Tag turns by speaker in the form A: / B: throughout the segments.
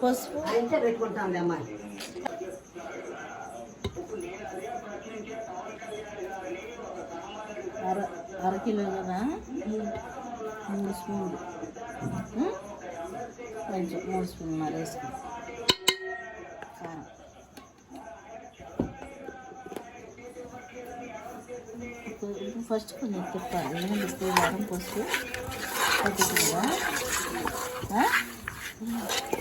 A: పసుపు
B: అదంతా పెట్టుకుంటాం అమ్మాయి
A: అర అర కిలో కదా మూడు స్పూన్లు ఉం? కొంచెం మూడు స్పూన్లు మరి వేసుకుని కారం ఇప్పుడు ఫస్ట్ కొంచెం తిప్పాలి ఎందుకంటే ఇప్పుడు కారం పసుపు పట్టుకు ఫస్ట్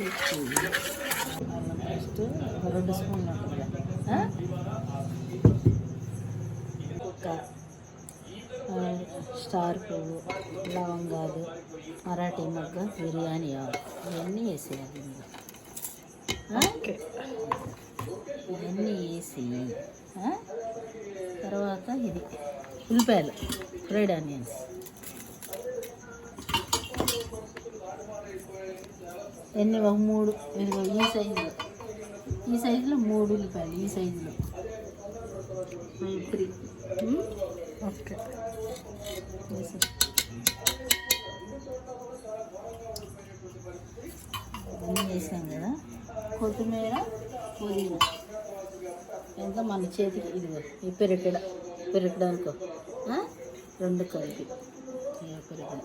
A: ఒక రెండు స్పూన్లు ఉంటుంది ఒక స్టార్ పువ్వు లవంగాలు మరాఠీ మగ్గ బిర్యానీ ఆకు ఇవన్నీ వేసేయాలి ఇవన్నీ వేసి తర్వాత ఇది ఉల్లిపాయలు ఫ్రైడ్ ఆనియన్స్ ఎన్ని ఒక మూడు. ఇదిగో ఈ సైజులో ఈ సైజులో మూడు ఉల్లిపాయలు. ఈ సైజులో త్రీ ఓకే అన్నీ వేసాం కదా. కొత్తిమీర పుదీనా. ఎంత? మన చేతికి ఇదిగో ఈ అనుకో. ఆ? రెండు కలిపి. ఈ పెరగడ?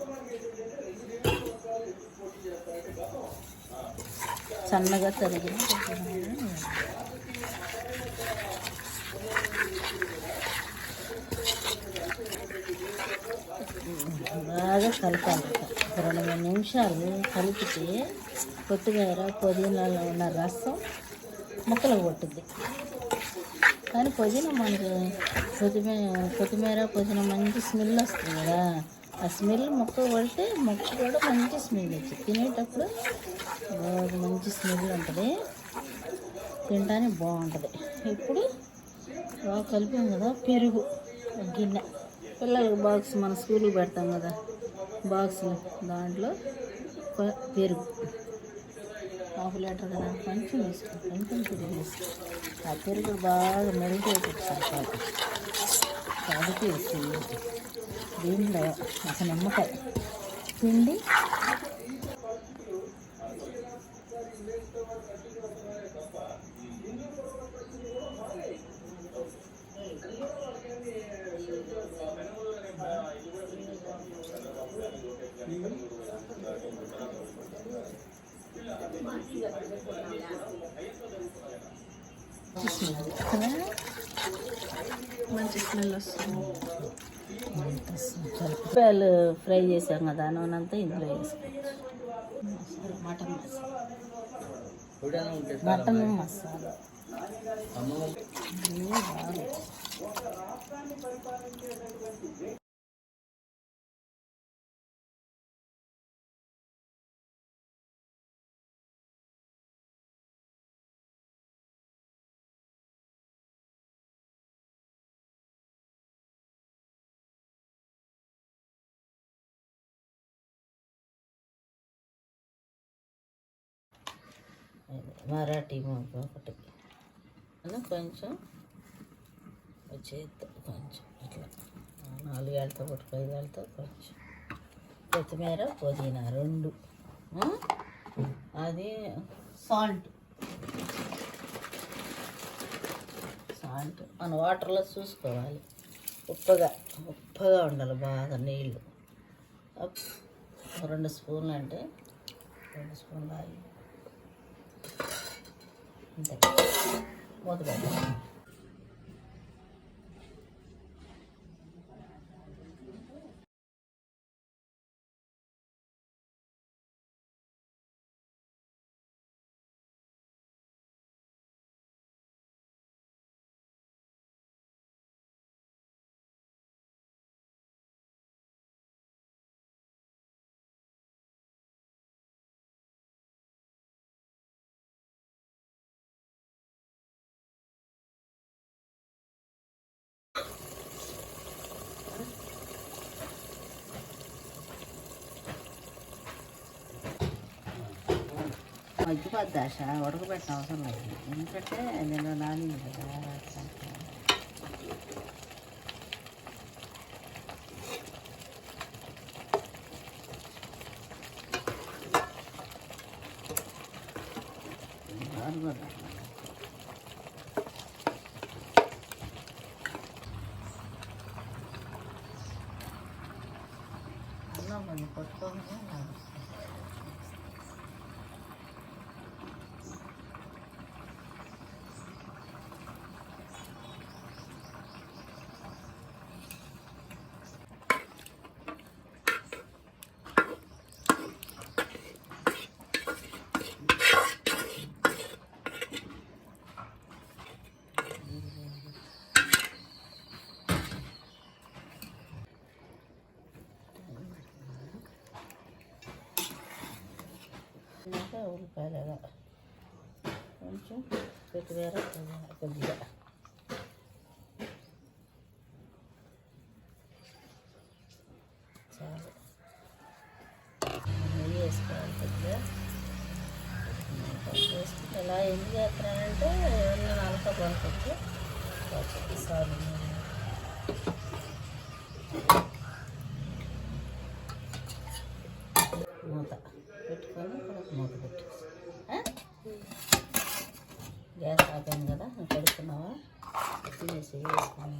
A: సన్నగా తరిగిన బాగా కలపాలి రెండు మూడు నిమిషాలు కలిపితే కొత్తిమీర పుదీనాలో ఉన్న రసం ముక్కలు కొట్టుద్ది కానీ పుదీనా మనకి కొత్తిమీర కొత్తిమీర పుదీనా మంచి స్మెల్ వస్తుంది కదా. ఆ స్మెల్ మొక్క కొడితే మొక్క కూడా మంచి స్మెల్ వచ్చింది తినేటప్పుడు బాగా మంచి స్మెల్ ఉంటుంది. తినడానికి బాగుంటుంది. ఇప్పుడు బాగా కలిపాం కదా పెరుగు గిన్నె. పిల్లలకి బాక్స్ మన స్కూల్కి పెడతాం కదా బాక్స్లో. దాంట్లో పెరుగు. హాఫ్ లీటర్ కదా కొంచెం వేసుకో కొంచెం పెరుగు వేసుకో. ఆ పెరుగు బాగా మెరుగైపోతుంది సరిపాటు కాబట్టి వేసి దీంట్లో ఒక నిమ్మకాయ పిండి కదా
C: మంచి స్మెల్ వస్తుంది
A: ఉల్లిపాయలు ఫ్రై చేసాం కదా నూనె అంతా ఇందులో వేసుకోవచ్చు. మటన్ మసాలా. మటన్ మసాలా మరాఠీ మొగ్గ ఒకటి. అలా కొంచెం చేత్తో కొంచెం ఇట్లా నాలుగు ఒకటి పట్టుకు ఐదు కొంచెం. కొత్తిమీర పుదీనా రెండు. అది సాల్ట్. సాల్ట్. మన వాటర్లో చూసుకోవాలి. ఉప్పగా ఉప్పగా ఉండాలి బాగా నీళ్ళు. రెండు స్పూన్లు అంటే రెండు స్పూన్లు ఆయిల్. అంతే మూత పెట్టాలి మగ్గిపోద్ది ఆశ ఉడకబెట్టిన అవసరం లేదు ఎందుకంటే నేను నాని కదా అది కూడా అన్నం కొంచెం ఉల్లిపాయలు అలా కొంచెం కొత్తిమీర కొద్దిగా. చాలు. నెయ్యి వేసుకోవాలి కొద్దిగా. వేసుకుని ఇలా ఎందుకు చేస్తున్నానంటే ఏమన్నా నలక పడుతుంది. సారీ మూత. どうです。